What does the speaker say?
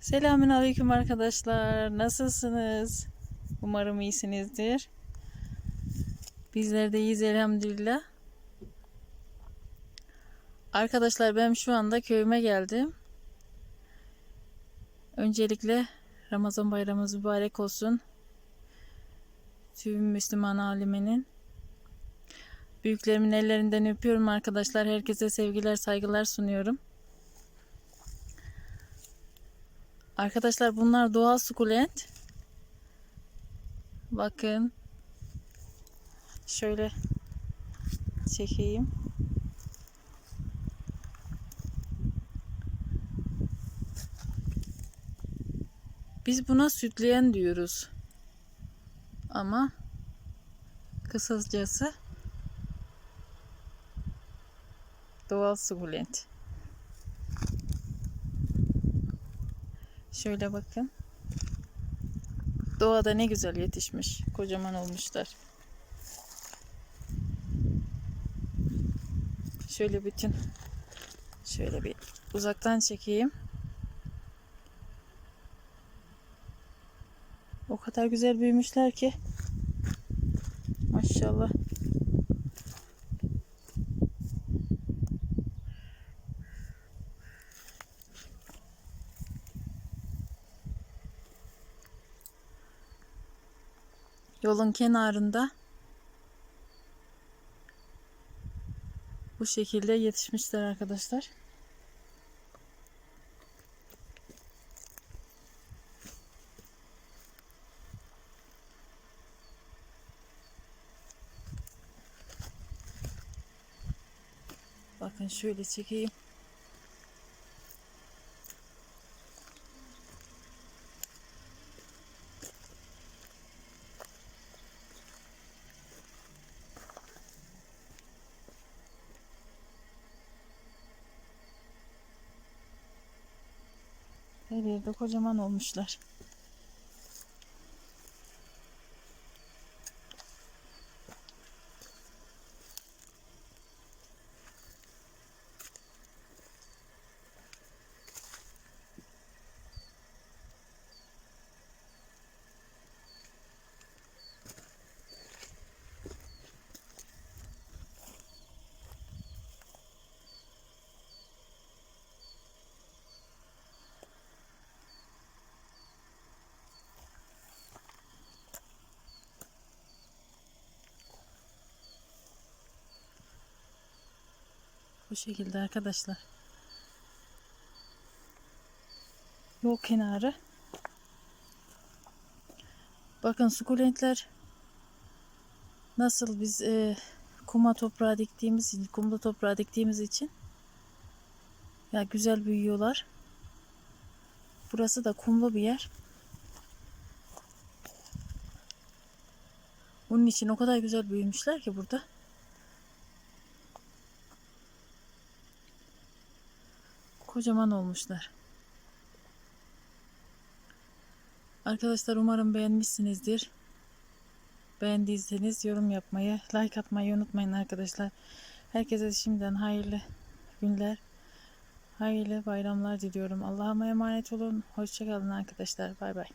Selamün aleyküm arkadaşlar. Nasılsınız? Umarım iyisinizdir. Bizler de iyiyiz elhamdülillah. Arkadaşlar ben şu anda köyüme geldim. Öncelikle Ramazan bayramımız mübarek olsun. Tüm Müslüman aleminin. Büyüklerimin ellerinden öpüyorum arkadaşlar. Herkese sevgiler, saygılar sunuyorum. Arkadaşlar bunlar doğal sukulent. Bakın. Şöyle çekeyim. Biz buna sütleyen diyoruz. Ama kısacası doğal sukulent. Şöyle bakın. Doğada ne güzel yetişmiş. Kocaman olmuşlar. Şöyle bütün şöyle bir uzaktan çekeyim. O kadar güzel büyümüşler ki. Maşallah. Yolun kenarında bu şekilde yetişmişler arkadaşlar. Bakın şöyle çekeyim. Her yerde kocaman olmuşlar. Bu şekilde arkadaşlar. Yol kenarı. Bakın sukulentler nasıl biz e, kuma toprağa diktiğimiz için, kumda toprağa diktiğimiz için ya güzel büyüyorlar. Burası da kumlu bir yer. Bunun için o kadar güzel büyümüşler ki burada. Kocaman olmuşlar. Arkadaşlar umarım beğenmişsinizdir. Beğendiyseniz yorum yapmayı, like atmayı unutmayın arkadaşlar. Herkese şimdiden hayırlı günler, hayırlı bayramlar diliyorum. Allah'a emanet olun. Hoşçakalın arkadaşlar. Bay bay.